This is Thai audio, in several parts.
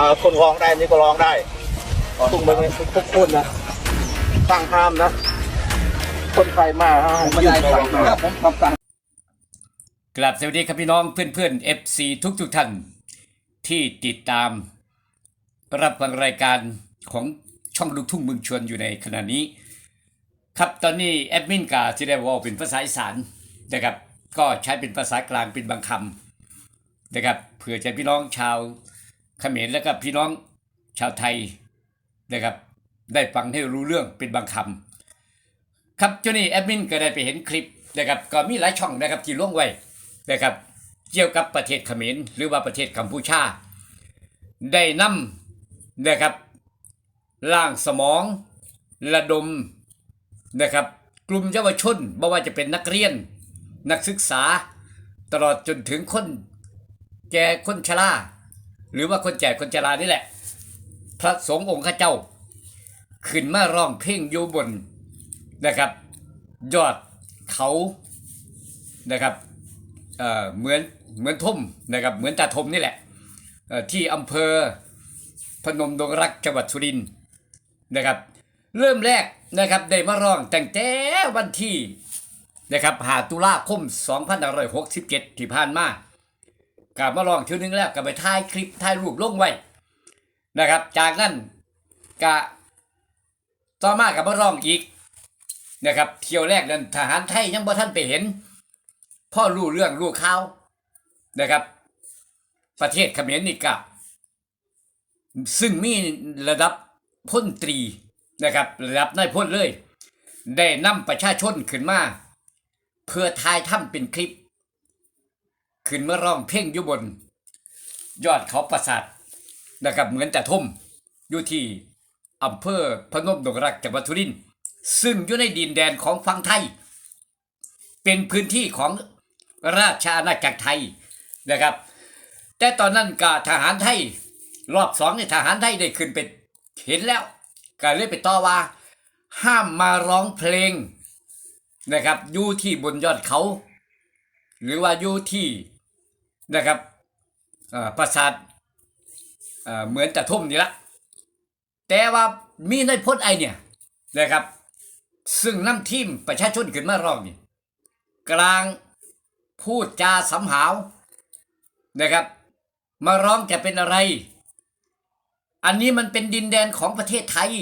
อ่าคนร้องได้นี่ก็ร้องได้ตุ้งไปทุกคนนะตั้งห้ามนะ คนไทยมาห้ามไม่ได้สั่งครับผมคำสั่งกลับสวัสดีครับพี่น้องเพื่อนๆ FC ทุกทุกๆท่านที่ติดตาม รับฟังรายการของช่องลูกทุ่งเมืองชวนอยู่ในขณะนี้ ครับตอนนี้แอดมินกาที่ได้เว่าเป็นภาษาอีสานนะครับก็ใช้เป็นภาษากลางเป็นบางคำนะครับเผื่อจะพี่น้องชาว เขมรและก็พี่น้องชาวไทยนะครับ ได้ฟังให้รู้เรื่องเป็นบางคำครับเจ้านี่แอดมินก็ได้ไปเห็นคลิปนะครับก็มีหลายช่องนะครับที่ล่วงไว้นะครับเกี่ยวกับประเทศเขมรหรือว่าประเทศกัมพูชา ได้นำนะครับล่างสมอง ระดมนะครับ กลุ่มเยาวชนไม่ว่าจะเป็นนักเรียน นักศึกษา ตลอดจนถึงคนแก่คนชรา หรือว่าคนแก่คนชรานี่แหละ พระสงฆ์องค์ข้าเจ้า ขึ้นมาร้องเพลงอยู่บนนะครับ ยอดเขานะครับเอ่อเหมือนเหมือนทมนะครับ เหมือนตาทมนี่แหละที่อำเภอพนมดงรักจังหวัดสุรินทร์นะครับ เริ่มแรกนะครับได้มาร้องแตั้งแต่วันที่นะครับหาตุลาคม 2567 ที่ผ่านมา กลับมาร้องทีนึงแล้วก็ไปถ่ายคลิปถ่ายรูปลงไว้นะครับ จากนั้นกะต่อมากับมาร้องอีกนะครับเที่ยวแรกนั้นทหารไทยยังบ่ท่านไปเห็นพ่อรู้เรื่องรู้ข่าวนะครับ ประเทศเขมรนี่กับซึ่งมีระดับพลตรีนะครับ ระดับนายพลเลย ได้นำประชาชนขึ้นมา เพื่อถ่ายทำเป็นคลิป ขึ้นเมาร้องเพลงอยู่บน ยอดเขาปราสาทนะครับเหมือนแต่ทุ่มอยู่ที่อำเภอพนมดงรักจังหวัดสุรินทร์ซึ่งอยู่ในดินแดนของฝั่งไทย เป็นพื้นที่ของราชอาณาจักรไทยนะครับ แต่ตอนนั้นกทหารไทย รอบสองเนี่ยทหารไทยได้ขึ้นไปเห็นแล้วก็เลยไปต่อว่า ห้ามมาร้องเพลงนะครับอยู่ที่บนยอดเขา หรือว่าอยู่ที่ นะครับปราสาทเอ่อเหมือนจะทุ่มนี่ละแต่ว่ามีในพจน์ไอเนี่ยนะครับ ซึ่งน้ำทีมประชาชนขึ้นมาร้องนี่กลางพูดจาสำหาวนะครับ มาร้องจะเป็นอะไร อันนี้มันเป็นดินแดนของประเทศไทย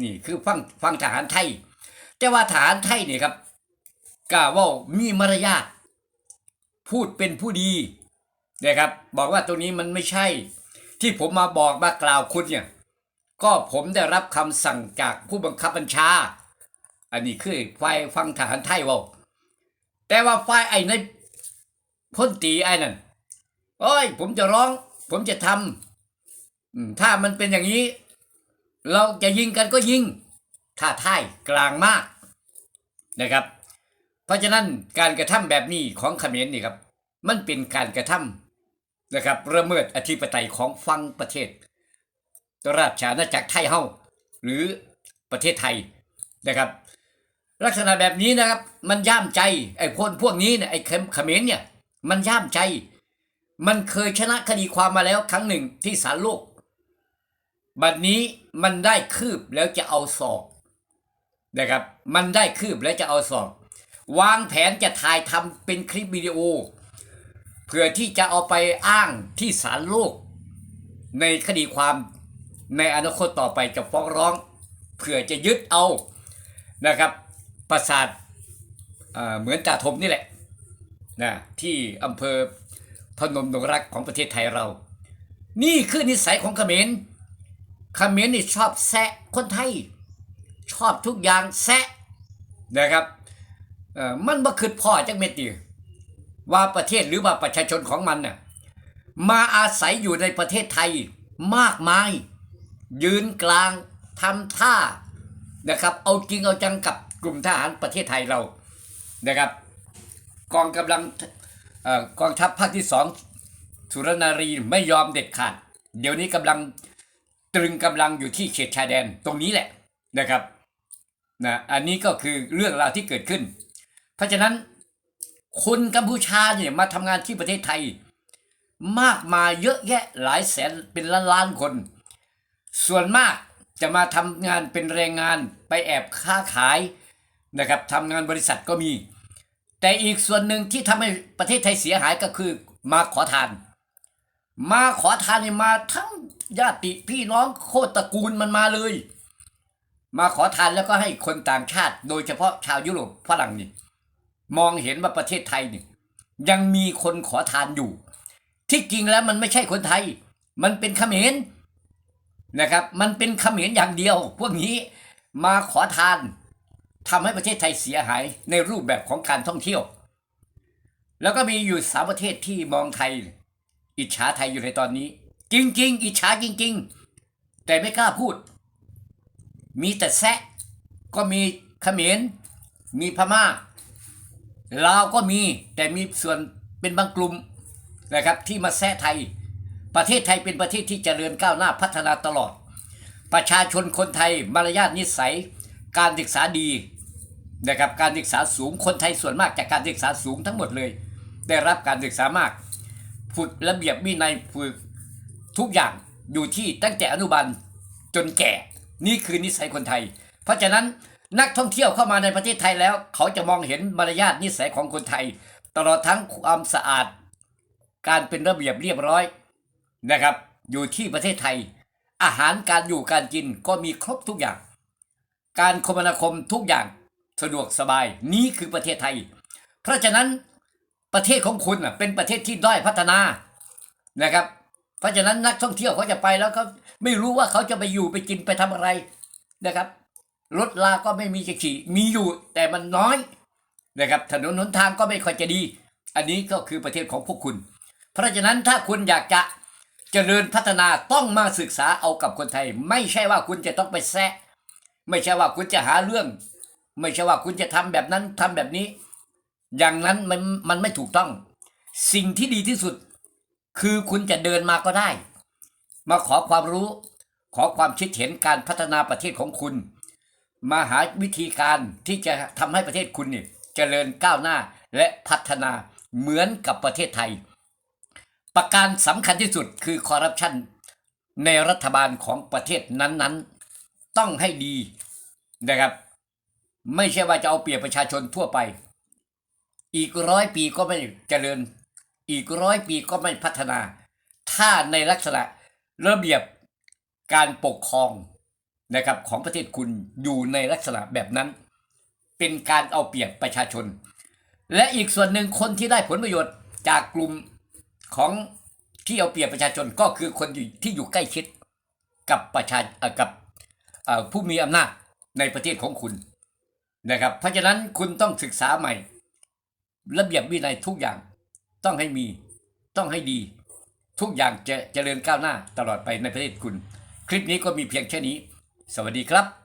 นี่คือฟังฟังทหารไทย แต่ว่าทหารไทยนี่ครับกล่าวว่ามีมารยาท พูดเป็นผู้ดีนะครับ บอกว่าตรงนี้มันไม่ใช่ ที่ผมมาบอกมากล่าวคุณเนี่ย ก็ผมได้รับคำสั่งจากผู้บังคับบัญชา อันนี้คือฝ่ายฟังทหารไทยว่าแต่ว่าฝ่ายไอ้ในพ้นตีไอ้นั่นโอ้ย ผมจะร้อง ผมจะทำถ้ามันเป็นอย่างนี้ เราจะยิงกันก็ยิง ถ้าท่ายกลางมากนะครับ เพราะฉะนั้นการกระทำแบบนี้ของเขมรนี่ครับ มันเป็นการกระทำนะครับระเมิดอธิปไตยของฟังประเทศ ราชอาณาจักรไทยเฮาหรือประเทศไทยนะครับ ลักษณะแบบนี้นะครับ มันย่ามใจไอ้คนพวกนี้เนี่ยไอ้เขมเขมรเนี่ย มันย่ามใจ มันเคยชนะคดีความมาแล้วครั้งหนึ่งที่ศาลโลก บัดนี้มันได้คืบแล้วจะเอาศอกนะครับ มันได้คืบแล้วจะเอาศอก วางแผนจะถ่ายทำเป็นคลิปวิดีโอ เพื่อที่จะเอาไปอ้างที่ศาลโลก ในคดีความในอนาคตต่อไปจะฟ้องร้อง เพื่อจะยึดเอานะครับปราสาทเหมือนจ่าทมนี่แหละนะที่อำเภอพนมดงรักของประเทศไทยเรา นี่คือนิสัยของเขมรเขมรนี่ชอบแซะคนไทย ชอบทุกอย่างแซะนะครับ เออมันบ่คิดพ่อจักเม็ดเดีว่าประเทศหรือว่าประชาชนของมันน่ะมาอาศัยอยู่ในประเทศไทยมากมาย ยืนกลางทำท่านะครับ เอาจริงเอาจังกับกลุ่มทหารประเทศไทยเรานะครับ กองกำลังอกองทัพภาคที่สองสุรนารีไม่ยอมเด็ดขาด เดี๋ยวนี้กำลังตรึงกำลังอยู่ที่เขตชายแดนตรงนี้แหละนะครับนะอันนี้ก็คือเรื่องราวที่เกิดขึ้น ราะฉะนั้นคนกัมพูชาเนี่ยมาทำงานที่ประเทศไทย มากมายเยอะแยะหลายแสนเป็นล้านล้านคน ส่วนมากจะมาทำงานเป็นแรงงานไปแอบค้าขายนะครับทำงานบริษัทก็มี แต่อีกส่วนหนึ่งที่ทำให้ประเทศไทยเสียหายก็คือมาขอทาน มาขอทานเนี่ยมาทั้งญาติพี่น้องโคตรตระกูลมันมาเลย มาขอทานแล้วก็ให้คนต่างชาติ โดยเฉพาะชาวยุโรปฝรั่งนี่ มองเห็นว่าประเทศไทยนี่ยังมีคนขอทานอยู่ ที่จริงแล้วมันไม่ใช่คนไทย มันเป็นเขมรนะครับ มันเป็นเขมรอย่างเดียว พวกนี้มาขอทานทำให้ประเทศไทยเสียหายในรูปแบบของการท่องเที่ยว แล้วก็มีอยู่สามประเทศที่มองไทย อิจฉาไทยอยู่ในตอนนี้ จริง ๆ อิจฉาจริง ๆ แต่ไม่กล้าพูด มีแต่แซะก็มีเขมรมีพม่า ลาวก็มีแต่มีส่วนเป็นบางกลุ่มนะครับที่มาแซะไทย ประเทศไทยเป็นประเทศที่เจริญก้าวหน้าพัฒนาตลอด ประชาชนคนไทยมารยาทนิสัย การศึกษาดีนะครับการศึกษาสูงคนไทยส่วนมากจากการศึกษาสูงทั้งหมดเลย ได้รับการศึกษามาก ฝึกระเบียบวินัยฝึกทุกอย่างอยู่ที่ตั้งแต่อนุบาลจนแก่ นี่คือนิสัยคนไทย เพราะฉะนั้น นักท่องเที่ยวเข้ามาในประเทศไทยแล้ว เขาจะมองเห็นมารยาทนิสัยของคนไทย ตลอดทั้งความสะอาด การเป็นระเบียบเรียบร้อยนะครับ อยู่ที่ประเทศไทย อาหารการอยู่การกินก็มีครบทุกอย่าง การคมนาคมทุกอย่างสะดวกสบายนี่คือประเทศไทย เพราะฉะนั้นประเทศของคุณเป็นประเทศที่ด้อยพัฒนานะครับ เพราะฉะนั้นนักท่องเที่ยวเขาจะไปแล้วเขาไม่รู้ว่าเขาจะไปอยู่ไปกินไปทำอะไรนะครับ รถลาก็ไม่มีจะขี่มีอยู่แต่มันน้อยนะครับถนนหนทางก็ไม่ค่อยจะดี อันนี้ก็คือประเทศของพวกคุณ เพราะฉะนั้นถ้าคุณอยากจะเจริญพัฒนาต้องมาศึกษาเอากับคนไทย ไม่ใช่ว่าคุณจะต้องไปแซะไม่ใช่ว่าคุณจะหาเรื่อง ไม่ใช่ว่าคุณจะทำแบบนั้นทำแบบนี้ อย่างนั้นมันมันไม่ถูกต้อง สิ่งที่ดีที่สุด คือคุณจะเดินมาก็ได้ มาขอความรู้ ขอความคิดเห็นการพัฒนาประเทศของคุณ มาหาวิธีการที่จะทำให้ประเทศคุณเนี่ยเจริญก้าวหน้าและพัฒนาเหมือนกับประเทศไทย ประการสำคัญที่สุดคือคอร์รัปชันในรัฐบาลของประเทศนั้นๆ ต้องให้ดีนะครับ ไม่ใช่ว่าจะเอาเปรียบประชาชนทั่วไป อีกร้อยปีก็ไม่เจริญ อีกร้อยปีก็ไม่พัฒนา ถ้าในลักษณะระเบียบการปกครอง นะครับของประเทศคุณอยู่ในลักษณะแบบนั้น เป็นการเอาเปรียบประชาชน และอีกส่วนหนึ่งคนที่ได้ผลประโยชน์จากกลุ่มของที่เอาเปรียบประชาชนก็คือคนที่อยู่ใกล้ชิดกับประชากับผู้มีอำนาจในประเทศของคุณนะครับเพราะฉะนั้นคุณต้องศึกษาใหม่ ระเบียบวินัยทุกอย่างต้องให้มีต้องให้ดี ทุกอย่างจะเจริญก้าวหน้าตลอดไปในประเทศคุณ คลิปนี้ก็มีเพียงแค่นี้ สวัสดีครับ